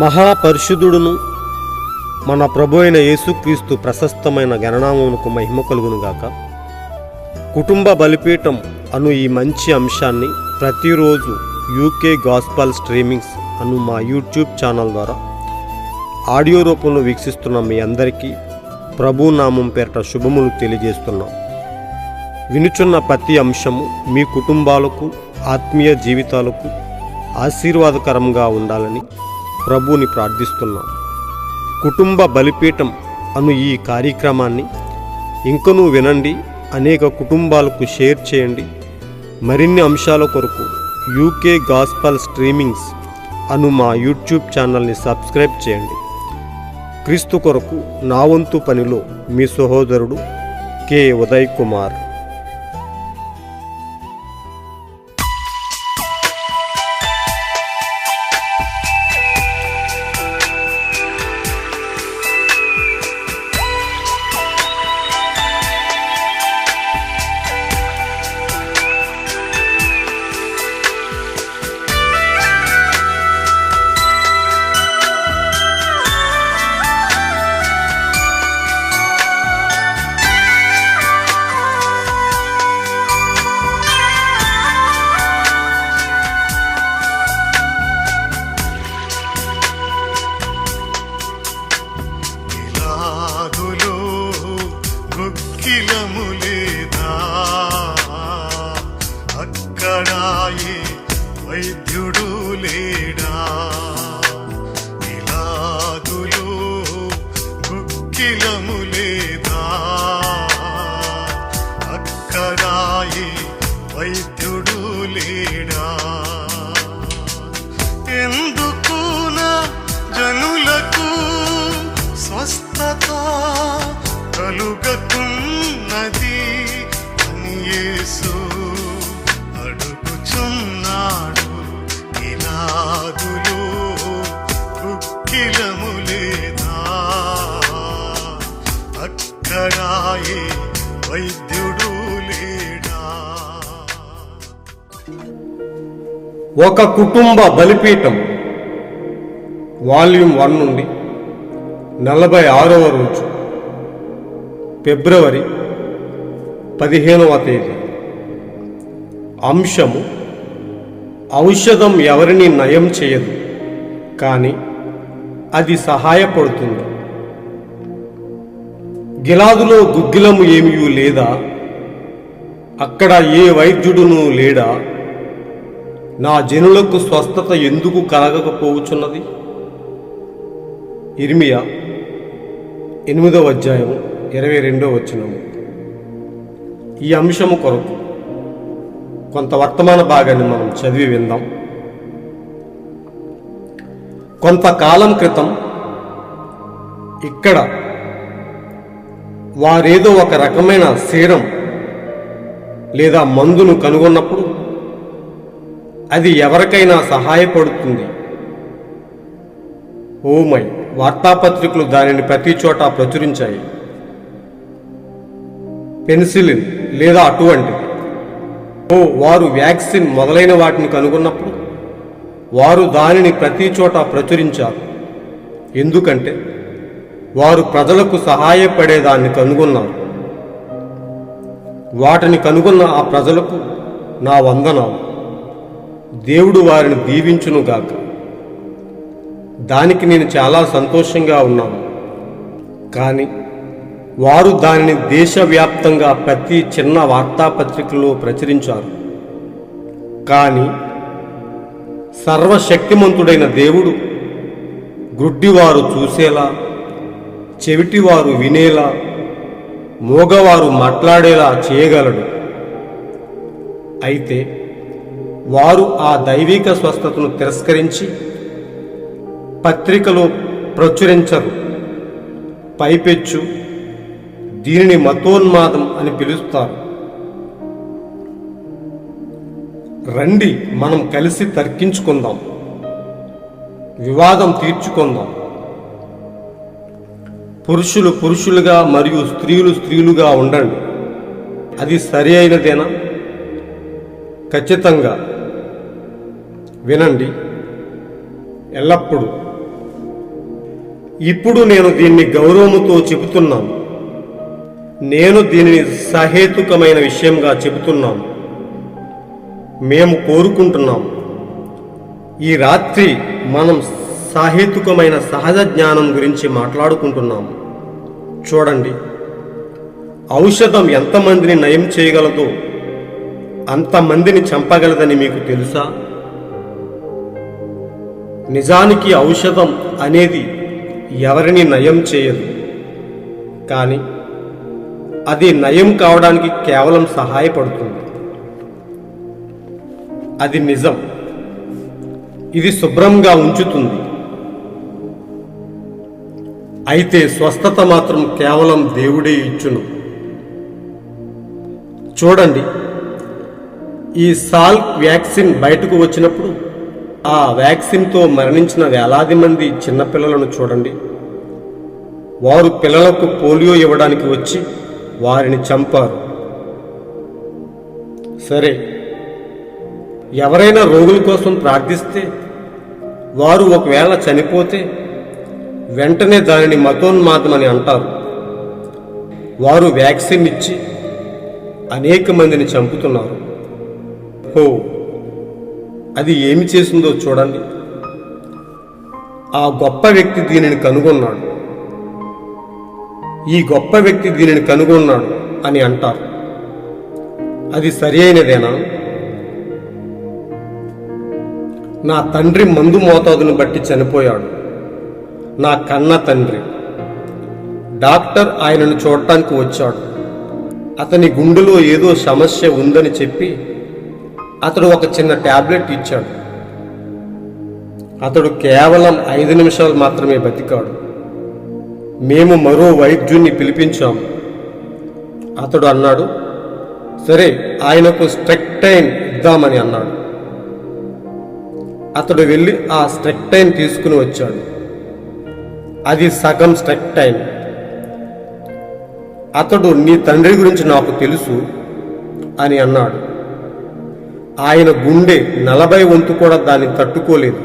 మహాపరిశుద్ధుడును. మన ప్రభు అయిన యేసుక్రీస్తు ప్రశస్తమైన గణనామమునకు మహిమ కలుగునుగాక. కుటుంబ బలిపీఠం అను ఈ మంచి అంశాన్ని ప్రతిరోజు యూకే గాస్పల్ స్ట్రీమింగ్స్ అను మా యూట్యూబ్ ఛానల్ ద్వారా ఆడియో రూపంలో వీక్షిస్తున్న మీ అందరికీ ప్రభు నామం పేరట శుభములు తెలియజేస్తున్నాం. వినుచున్న ప్రతి అంశము మీ కుటుంబాలకు ఆత్మీయ జీవితాలకు ఆశీర్వాదకరంగా ఉండాలని ప్రభువుని ప్రార్థిస్తున్నాం. కుటుంబ బలిపీఠం అను ఈ కార్యక్రమాన్ని ఇంకనూ వినండి అనేక కుటుంబాలకు షేర్ చేయండి. మరిన్ని అంశాల కొరకు యూకే గాస్పల్ స్ట్రీమింగ్స్ అను మా యూట్యూబ్ ఛానల్ని సబ్స్క్రైబ్ చేయండి. క్రీస్తు కొరకు నా వంతు పనిలో మీ సహోదరుడు కె. ఉదయ్ కుమార్. వైద్యుడు ఒక కుటుంబ బలిపీఠం వాల్యూమ్ వన్ నుండి నలభై ఆరవ రోజు ఫిబ్రవరి పదిహేనవ తేదీ. అంశము ఔషధం ఎవరిని నయం చేయదు కానీ అది సహాయపడుతుంది. గిలాదులో గుగ్గిలము ఏమీ లేదా? అక్కడ ఏ వైద్యుడును లేడా? నా జనులకు స్వస్థత ఎందుకు కలగకపోవచ్చున్నది? ఇర్మియా ఎనిమిదవ అధ్యాయం ఇరవై రెండవ వచనము. ఈ అంశము కొరకు కొంత వర్తమాన భాగాన్ని మనం చదివి విందాం. కొంతకాలం క్రితం ఇక్కడ వారేదో ఒక రకమైన శీరం లేదా మందును కనుగొన్నప్పుడు అది ఎవరికైనా సహాయపడుతుంది. ఓమై వార్తాపత్రికలు దానిని ప్రతి చోట ప్రచురించాయి. పెన్సిలిన్ లేదా అటువంటిది ఓ వారు వ్యాక్సిన్ మొదలైన వాటిని కనుగొన్నప్పుడు వారు దానిని ప్రతి చోట ప్రచురించారు. ఎందుకంటే వారు ప్రజలకు సహాయపడేదాన్ని కనుగొన్నారు. వాటిని కనుగొన్న ఆ ప్రజలకు నా వందనాలు. దేవుడు వారిని దీవించునుగాక దానికి నేను చాలా సంతోషంగా ఉన్నాను. కానీ వారు దానిని దేశవ్యాప్తంగా ప్రతి చిన్న వార్తాపత్రికలో ప్రచురించారు. కానీ సర్వశక్తిమంతుడైన దేవుడు గుడ్డివారు చూసేలా చెవిటివారు వినేలా మూగవారు మాట్లాడేలా చేయగలడు. అయితే వారు ఆ దైవిక స్వస్థతను తిరస్కరించి పత్రికలో ప్రచురించరు. పైపెచ్చు దీనిని మతోన్మాదం అని పిలుస్తారు. రండి మనం కలిసి తర్కించుకుందాం. వివాదం తీర్చుకుందాం. పురుషులు పురుషులుగా మరియు స్త్రీలు స్త్రీలుగా ఉండండి. అది సరి అయినదేనా? ఖచ్చితంగా. వినండి. ఎల్లప్పుడూ ఇప్పుడు నేను దీన్ని గౌరవముతో చెబుతున్నాను. నేను దీనిని సహేతుకమైన విషయంగా చెబుతున్నాను. మేము కోరుకుంటున్నాం. ఈ రాత్రి మనం సాహేతుకమైన సహజ జ్ఞానం గురించి మాట్లాడుకుంటున్నాం. చూడండి. ఔషధం ఎంతమందిని నయం చేయగలదో అంతమందిని చంపగలదని మీకు తెలుసా? నిజానికి ఔషధం అనేది ఎవరిని నయం చేయదు. కానీ అది నయం కావడానికి కేవలం సహాయపడుతుంది. అది నిజం. ఇది శుభ్రంగా ఉంచుతుంది. అయితే స్వస్థత మాత్రం కేవలం దేవుడే ఇచ్చును. చూడండి ఈ సాల్క్ వ్యాక్సిన్ బయటకు వచ్చినప్పుడు ఆ వ్యాక్సిన్తో మరణించిన వేలాది మంది చిన్నపిల్లలను చూడండి. వారు పిల్లలకు పోలియో ఇవ్వడానికి వచ్చి వారిని చంపారు. సరే ఎవరైనా రోగుల కోసం ప్రార్థిస్తే వారు ఒకవేళ చనిపోతే వెంటనే దానిని మతోన్మాదం అని అంటారు. వారు వ్యాక్సిన్ ఇచ్చి అనేక మందిని చంపుతున్నారు. హో అది ఏమి చేసిందో చూడండి. ఆ గొప్ప వ్యక్తి దీనిని కనుగొన్నాడు. ఈ గొప్ప వ్యక్తి దీనిని కనుగొన్నాడు అని అంటారు. అది సరి అయినదేనా? నా తండ్రి మందు మోతాదును బట్టి చనిపోయాడు. నా కన్న తండ్రి. డాక్టర్ ఆయనను చూడటానికి వచ్చాడు. అతని గుండెలో ఏదో సమస్య ఉందని చెప్పి అతడు ఒక చిన్న టాబ్లెట్ ఇచ్చాడు. అతడు కేవలం ఐదు నిమిషాలు మాత్రమే బతికాడు. మేము మరో వైద్యుణ్ణి పిలిపించాము అతడు అన్నాడు సరే ఆయనకు స్ట్రెక్టైన్ ఇద్దామని అన్నాడు. అతడు వెళ్ళి ఆ స్ట్రెక్టైన్ తీసుకుని వచ్చాడు. అది సగం స్ట్రెక్టైన్ అతడు నీ తండ్రి గురించి నాకు తెలుసు అని అన్నాడు. ఆయన గుండె నలభై వంతు కూడా దాన్ని తట్టుకోలేదు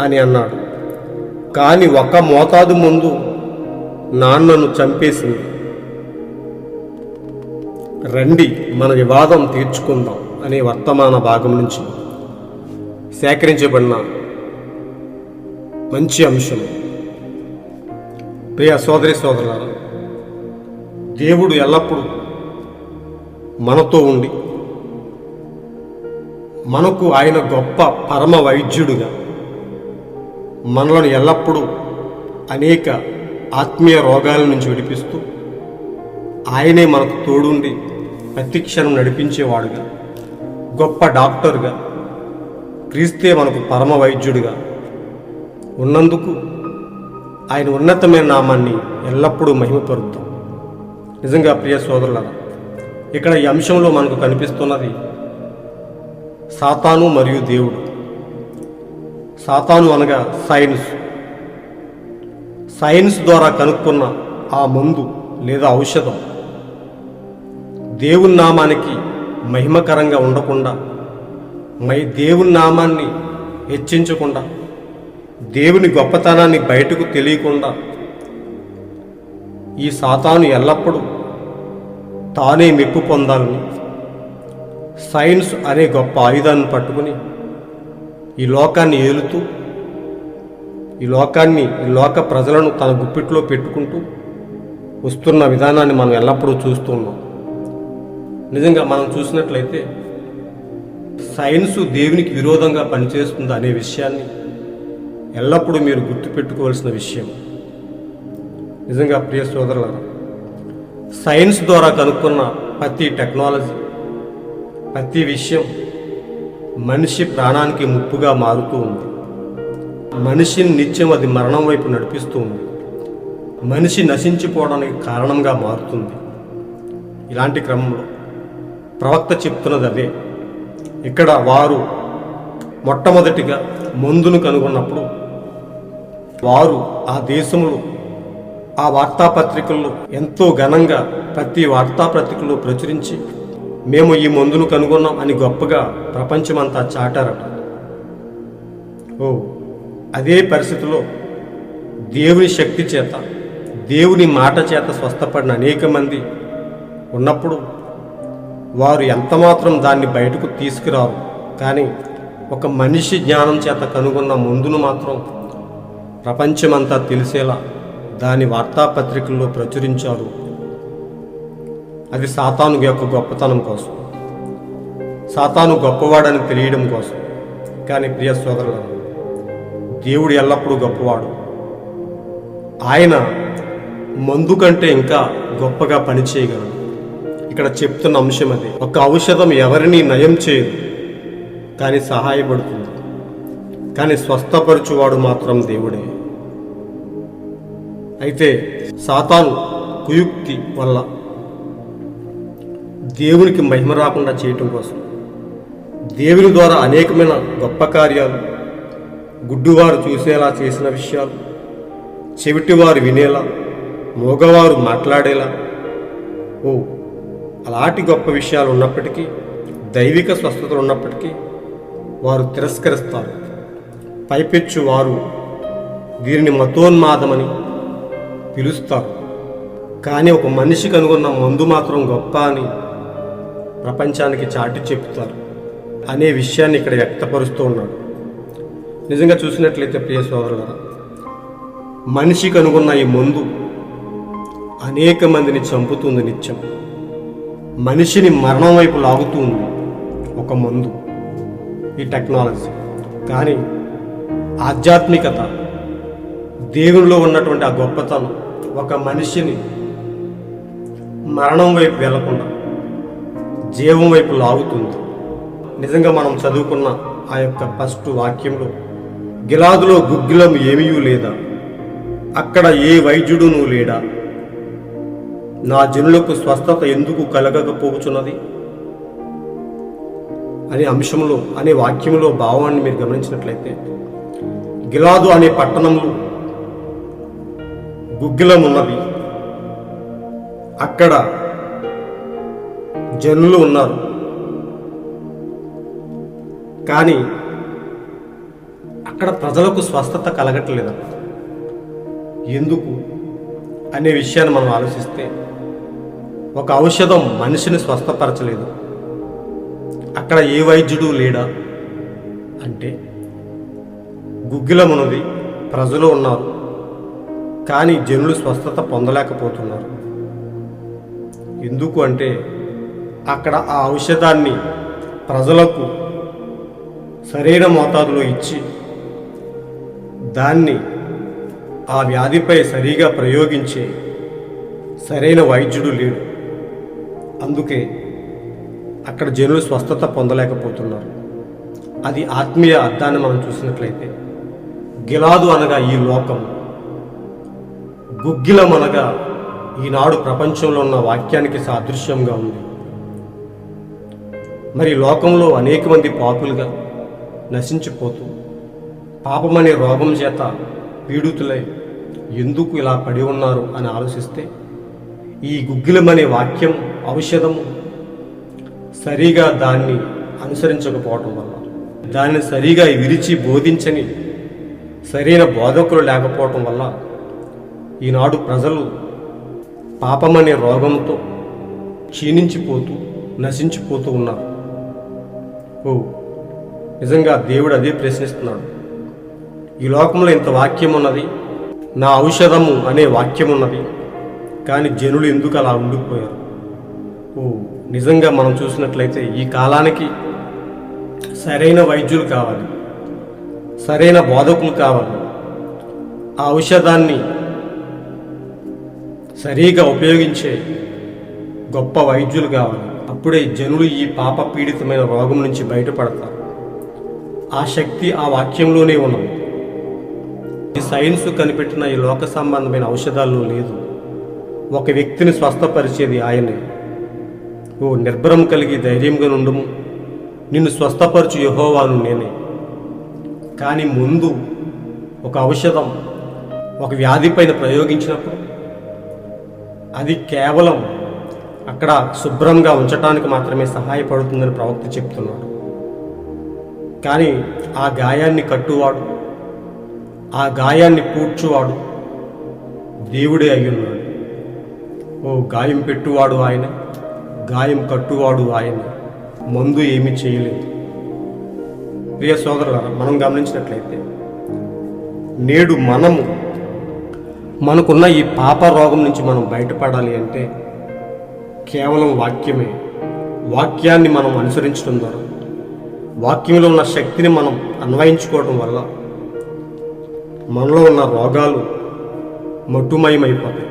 అని అన్నాడు. కానీ ఒక మోతాదు ముందు నాన్నను చంపేసింది. రండి మన వివాదం తీర్చుకుందాం అనే వర్తమాన భాగం నుంచి సేకరించబడిన మంచి అంశం. ప్రియ సోదరి సోదరులారా దేవుడు ఎల్లప్పుడూ మనతో ఉండి మనకు ఆయన గొప్ప పరమ వైద్యుడుగా మనలను ఎల్లప్పుడూ అనేక ఆత్మీయ రోగాల నుంచి విడిపిస్తూ ఆయనే మనకు తోడుండి ప్రతిక్షణం నడిపించేవాడుగా గొప్ప డాక్టర్గా క్రీస్తే మనకు పరమ వైద్యుడిగా ఉన్నందుకు ఆయన ఉన్నతమైన నామాన్ని ఎల్లప్పుడూ మహిమపరుద్దాం. నిజంగా ప్రియ సోదరులారా ఇక్కడ ఈ అంశంలో మనకు కనిపిస్తున్నది సాతాను మరియు దేవుడు. సాతాను అనగా సైన్స్. సైన్స్ ద్వారా కనుక్కున్న ఆ మందు లేదా ఔషధం. దేవుని నామానికి మహిమకరంగా ఉండకుండా మై దేవుని నామాన్ని హెచ్చించకుండా దేవుని గొప్పతనాన్ని బయటకు తెలియకుండా ఈ సాతాను ఎల్లప్పుడూ తానే మెప్పు పొందాలని సైన్స్ అనే గొప్ప ఆయుధాన్ని పట్టుకుని ఈ లోకాన్ని ఏలుతూ ఈ లోకాన్ని ఈ లోక ప్రజలను తన గుప్పిట్లో పెట్టుకుంటూ వస్తున్న విధానాన్ని మనం ఎల్లప్పుడూ చూస్తూ ఉన్నాం. నిజంగా మనం చూసినట్లయితే సైన్సు దేవునికి విరోధంగా పనిచేస్తుంది అనే విషయాన్ని ఎల్లప్పుడూ మీరు గుర్తుపెట్టుకోవాల్సిన విషయం. నిజంగా ప్రియ సోదరులారా సైన్స్ ద్వారా కనుక్కున్న ప్రతి టెక్నాలజీ ప్రతి విషయం మనిషి ప్రాణానికి ముప్పుగా మారుతూ ఉంది. మనిషిని నిత్యం అది మరణం వైపు నడిపిస్తూ ఉంది. మనిషి నశించిపోవడానికి కారణంగా మారుతుంది. ఇలాంటి క్రమంలో ప్రవక్త చెప్తున్నది అదే. ఇక్కడ వారు మొట్టమొదటిగా మందును కనుగొన్నప్పుడు వారు ఆ దేశంలో ఆ వార్తాపత్రికల్లో ఎంతో ఘనంగా ప్రతి వార్తాపత్రికల్లో ప్రచురించి మేము ఈ మందును కనుగొన్నాం అని గొప్పగా ప్రపంచమంతా చాటారట. ఓ అదే పరిస్థితిలో దేవుని శక్తి చేత దేవుని మాట చేత స్వస్థపడిన అనేక మంది ఉన్నప్పుడు వారు ఎంతమాత్రం దాన్ని బయటకు తీసుకురారు. కానీ ఒక మనిషి జ్ఞానం చేత కనుగొన్న ముందును మాత్రం ప్రపంచమంతా తెలిసేలా దాని వార్తాపత్రికల్లో ప్రచురించారు. అది సాతాను యొక్క గొప్పతనం కోసం. సాతాను గొప్పవాడని తెలియడం కోసం. కానీ ప్రియ సోదరులను దేవుడు ఎల్లప్పుడూ గొప్పవాడు. ఆయన మందు కంటే ఇంకా గొప్పగా పనిచేయగలడు. ఇక్కడ చెప్తున్న అంశం అది. ఒక ఔషధం ఎవరిని నయం చేయదు కానీ సహాయపడుతుంది. కానీ స్వస్థపరచువాడు మాత్రం దేవుడే. అయితే సాతాను కుయుక్తి వల్ల దేవునికి మహిమ రాకుండా చేయటం కోసం. దేవుని ద్వారా అనేకమైన గొప్ప కార్యాలు గుడ్డువారు చూసేలా చేసిన విషయాలు చెవిటివారు వినేలా మూగవారు మాట్లాడేలా ఓ అలాంటి గొప్ప విషయాలు ఉన్నప్పటికీ దైవిక స్వస్థతలు ఉన్నప్పటికీ వారు తిరస్కరిస్తారు. పైపెచ్చు వారు దీనిని మతోన్మాదమని పిలుస్తారు. కానీ ఒక మనిషి కనుగొన్న మందు మాత్రం గొప్ప అని ప్రపంచానికి చాటి చెప్తారు. అనే విషయాన్ని ఇక్కడ వ్యక్తపరుస్తూ ఉన్నాడు. నిజంగా చూసినట్లయితే ప్రియ సోదరులారా మనిషి కనుగొన్న ఈ మందు అనేక మందిని చంపుతుంది నిత్యం. మనిషిని మరణం వైపు లాగుతూ ఉంది ఒక మందు ఈ టెక్నాలజీ. కానీ ఆధ్యాత్మికత దేవునిలో ఉన్నటువంటి ఆ గొప్పతనం ఒక మనిషిని మరణం వైపు వెళ్ళకుండా జీవం వైపు లాగుతుంది. నిజంగా మనం చదువుకున్న ఆ యొక్క ఫస్ట్ వాక్యంలో గిలాదులో గుగ్గిలం ఏమీ లేదా? అక్కడ ఏ వైద్యుడును లేడా? నా జనులకు స్వస్థత ఎందుకు కలగకపోవచ్చున్నది? అనే అంశంలో అనే వాక్యంలో భావాన్ని మీరు గమనించినట్లయితే గిలాదు అనే పట్టణంలో గుగ్గిలం ఉన్నది. అక్కడ జనులు ఉన్నారు. కానీ అక్కడ ప్రజలకు స్వస్థత కలగట్లేదు. ఎందుకు? అనే విషయాన్ని మనం ఆలోచిస్తే ఒక ఔషధం మనిషిని స్వస్థపరచలేదు. అక్కడ ఏ వైద్యుడు లేడా? అంటే గుగ్గిలమున్నది ప్రజలు ఉన్నారు. కానీ జనులు స్వస్థత పొందలేకపోతున్నారు. ఎందుకు అంటే అక్కడ ఆ ఔషధాన్ని ప్రజలకు సరైన మోతాదులో ఇచ్చి దాన్ని ఆ వ్యాధిపై సరిగా ప్రయోగించే సరైన వైద్యుడు లేడు. అందుకే అక్కడ జనులు స్వస్థత పొందలేకపోతున్నారు. అది ఆత్మీయ అర్థాన్ని మనం చూసినట్లయితే గిలాదు అనగా ఈ లోకం గుగ్గిలం అనగా ఈనాడు ప్రపంచంలో ఉన్న వాక్యానికి సాదృశ్యంగా ఉంది. మరి లోకంలో అనేక మంది పాపులుగా నశించిపోతూ పాపమనే రోగం చేత పీడితులై ఎందుకు ఇలా పడి ఉన్నారు అని ఆలోచిస్తే ఈ గుగ్గిలమనే వాక్యం ఔషధము సరిగా దాన్ని అనుసరించకపోవటం వల్ల దాన్ని సరిగా విరిచి బోధించని సరైన బోధకులు లేకపోవటం వల్ల ఈనాడు ప్రజలు పాపమనే రోగంతో క్షీణించిపోతూ నశించిపోతూ ఉన్నారు. ఓ నిజంగా దేవుడు అదే ప్రశ్నిస్తున్నాడు. ఈ లోకంలో ఇంత వాక్యం ఉన్నది నా ఔషధము అనే వాక్యం ఉన్నది కానీ జనులు ఎందుకు అలా ఉండిపోయారు? ఓ నిజంగా మనం చూసినట్లయితే ఈ కాలానికి సరైన వైద్యులు కావాలి సరైన బోధకులు కావాలి. ఆ ఔషధాన్ని సరిగా ఉపయోగించే గొప్ప వైద్యులు కావాలి. అప్పుడే జనులు ఈ పాప పీడితమైన రోగం నుంచి బయటపడతారు. ఆ శక్తి ఆ వాక్యంలోనే ఉన్నది. ఈ సైన్స్ కనిపెట్టిన ఈ లోక సంబంధమైన ఔషధాల్లో లేదు. ఒక వ్యక్తిని స్వస్థపరిచేది ఆయనే. ఓ నిర్భరం కలిగి ధైర్యంగా నుండుము. నిన్ను స్వస్థపరచు యహోవాను నేనే. కానీ ముందు ఒక ఔషధం ఒక వ్యాధి పైన ప్రయోగించినప్పుడు అది కేవలం అక్కడ శుభ్రంగా ఉంచటానికి మాత్రమే సహాయపడుతుందని ప్రవక్త చెప్తున్నాడు. కానీ ఆ గాయాన్ని కట్టువాడు ఆ గాయాన్ని పూడ్చువాడు దేవుడే అయ్యున్నాడు ఓ గాయం పెట్టువాడు ఆయన గాయం కట్టువాడు ఆయన మందు ఏమీ చేయలేదు. ప్రియ సోదరులారా మనం గమనించినట్లయితే నేడు మనము మనకున్న ఈ పాప రోగం నుంచి మనం బయటపడాలి అంటే కేవలం వాక్యమే. వాక్యాన్ని మనం అనుసరించడం ద్వారా వాక్యంలో ఉన్న శక్తిని మనం అన్వయించుకోవడం వల్ల మనలో ఉన్న రోగాలు మట్టుమయమైపోతాయి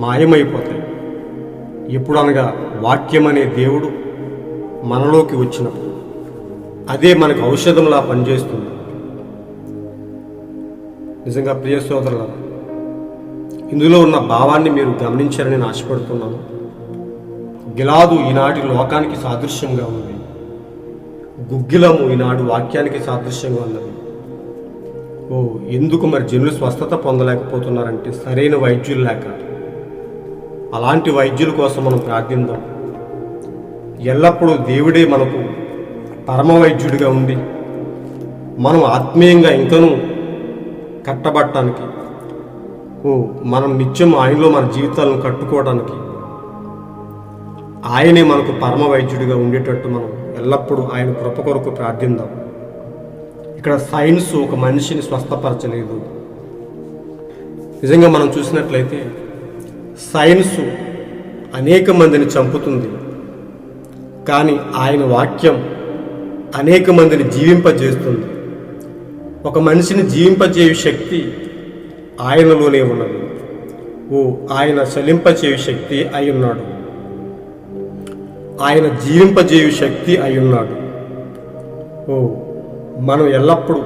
మాయమైపోతాయి. ఎప్పుడు అనగా వాక్యం అనే దేవుడు మనలోకి వచ్చినప్పుడు అదే మనకు ఔషధంలా పనిచేస్తుంది. నిజంగా ప్రియ సోదరులారా ఇందులో ఉన్న భావాన్ని మీరు గమనించారని ఆశపడుతున్నాను. గిలాదు ఈనాటి లోకానికి సాదృశ్యంగా ఉంది గుగ్గిలము ఈనాడు వాక్యానికి సాదృశ్యంగా ఉన్నది. ఓ ఎందుకు మరి జనులు స్వస్థత పొందలేకపోతున్నారంటే సరైన వైద్యులు లేక. అలాంటి వైద్యుల కోసం మనం ప్రార్థిద్దాం ఎల్లప్పుడూ దేవుడే మనకు పరమ వైద్యుడిగా ఉండి మనం ఆత్మీయంగా ఇంకనూ కట్టబట్టడానికి ఓ మనం నిత్యం ఆయనలో మన జీవితాలను కట్టుకోవడానికి ఆయనే మనకు పరమ వైద్యుడిగా ఉండేటట్టు మనం ఎల్లప్పుడూ ఆయన కృప కొరకు ప్రార్థిందాం. ఇక్కడ సైన్స్ ఒక మనిషిని స్వస్థపరచలేదు. నిజంగా మనం చూసినట్లయితే సైన్స్ అనేక మందిని చంపుతుంది. కానీ ఆయన వాక్యం అనేక మందిని జీవింపజేస్తుంది. ఒక మనిషిని జీవింపజేయు శక్తి ఆయనలోనే ఉన్నది. ఓ ఆయన చలింపచేయు శక్తి అయి ఉన్నాడు. ఆయన జీవింపజేయు శక్తి అయి ఉన్నాడు ఓ మనం ఎల్లప్పుడూ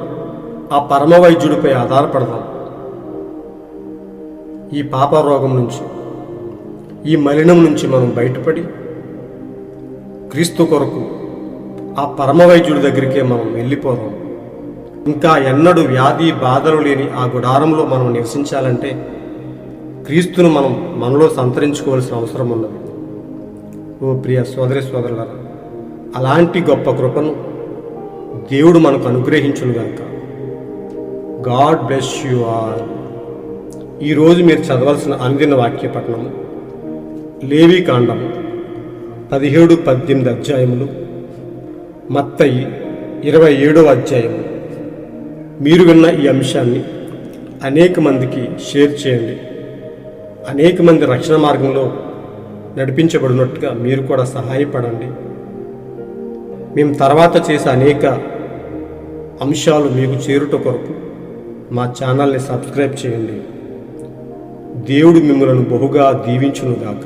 ఆ పరమవైద్యుడిపై ఆధారపడదాం. ఈ పాప రోగం నుంచి ఈ మలినం నుంచి మనం బయటపడి క్రీస్తు కొరకు ఆ పరమవైద్యుడి దగ్గరికే మనం వెళ్ళిపోదాం. ఇంకా ఎన్నడూ వ్యాధి బాధలు లేని ఆ గుడారంలో మనం నివసించాలంటే క్రీస్తును మనం మనలో సంతరించుకోవాల్సిన అవసరం ఉన్నది. ఓ ప్రియ సోదరి సోదరులారా అలాంటి గొప్ప కృపను దేవుడు మనకు అనుగ్రహించునుగాక. God bless you all. ఈరోజు మీరు చదవాల్సిన అందిన వాక్య పట్టణము లేవి కాండం పదిహేడు పద్దెనిమిది అధ్యాయములు మత్తయి ఇరవై ఏడవ అధ్యాయము. మీరు విన్న ఈ అంశాన్ని అనేక మందికి షేర్ చేయండి. అనేక మంది రక్షణ మార్గంలో నడిపించబడినట్టుగా మీరు కూడా సహాయపడండి. మేము తర్వాత చేసే అనేక అంశాలు మీకు చేరుట కొరకు మా ఛానల్ని సబ్స్క్రైబ్ చేయండి. దేవుడు మిమ్మలను బహుగా దీవించునుగాక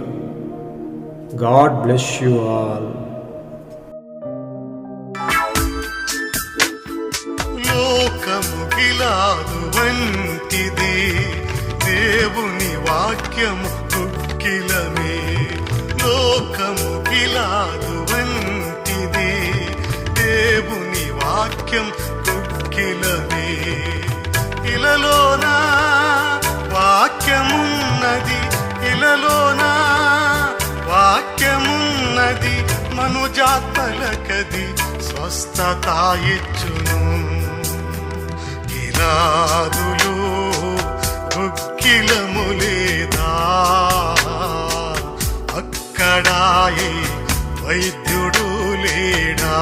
గాడ్ బ్లెస్ యు ఆల్. వంటిది దేవుని వాక్యము కుక్కిలమే లోకము దేవుని వాక్యం కుక్కిలమే ఇలలోనా వాక్యమున్నది ఇలలోనా వాక్యమున్నది మనుజాతలకది స్వస్థత ఇచ్చును. గిలాదులు గుక్కిలము లేదా? అక్కడాయి వైద్యుడు లేడా?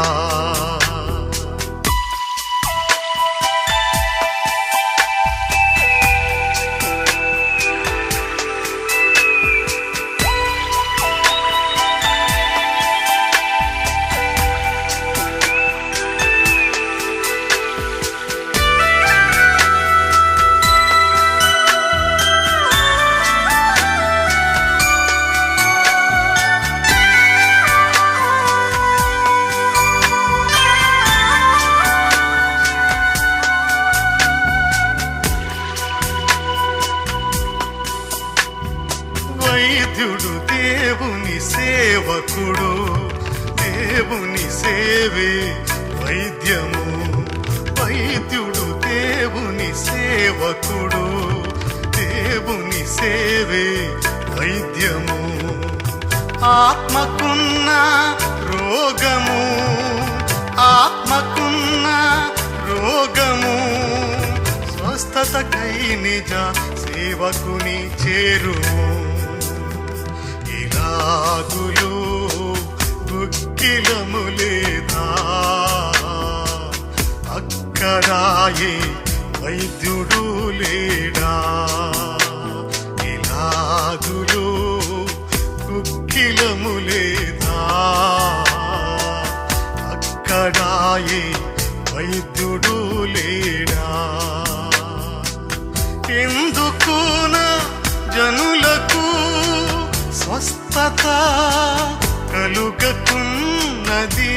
దేవుని సేవే వైద్యము. ఆత్మకున్న రోగము ఆత్మకున్న రోగము. స్వస్థతకై నిజ సేవకుని చేరు ఇలాగులు గుక్కిలము లేదా? అక్కడాయే వైద్యుడు లేడా? ఇలాగులు కుక్కిలము లేదా? అక్కడాయే వైద్యుడు లేడా? ఎందుకున జనులకు స్వస్థత కలుగకున్నది?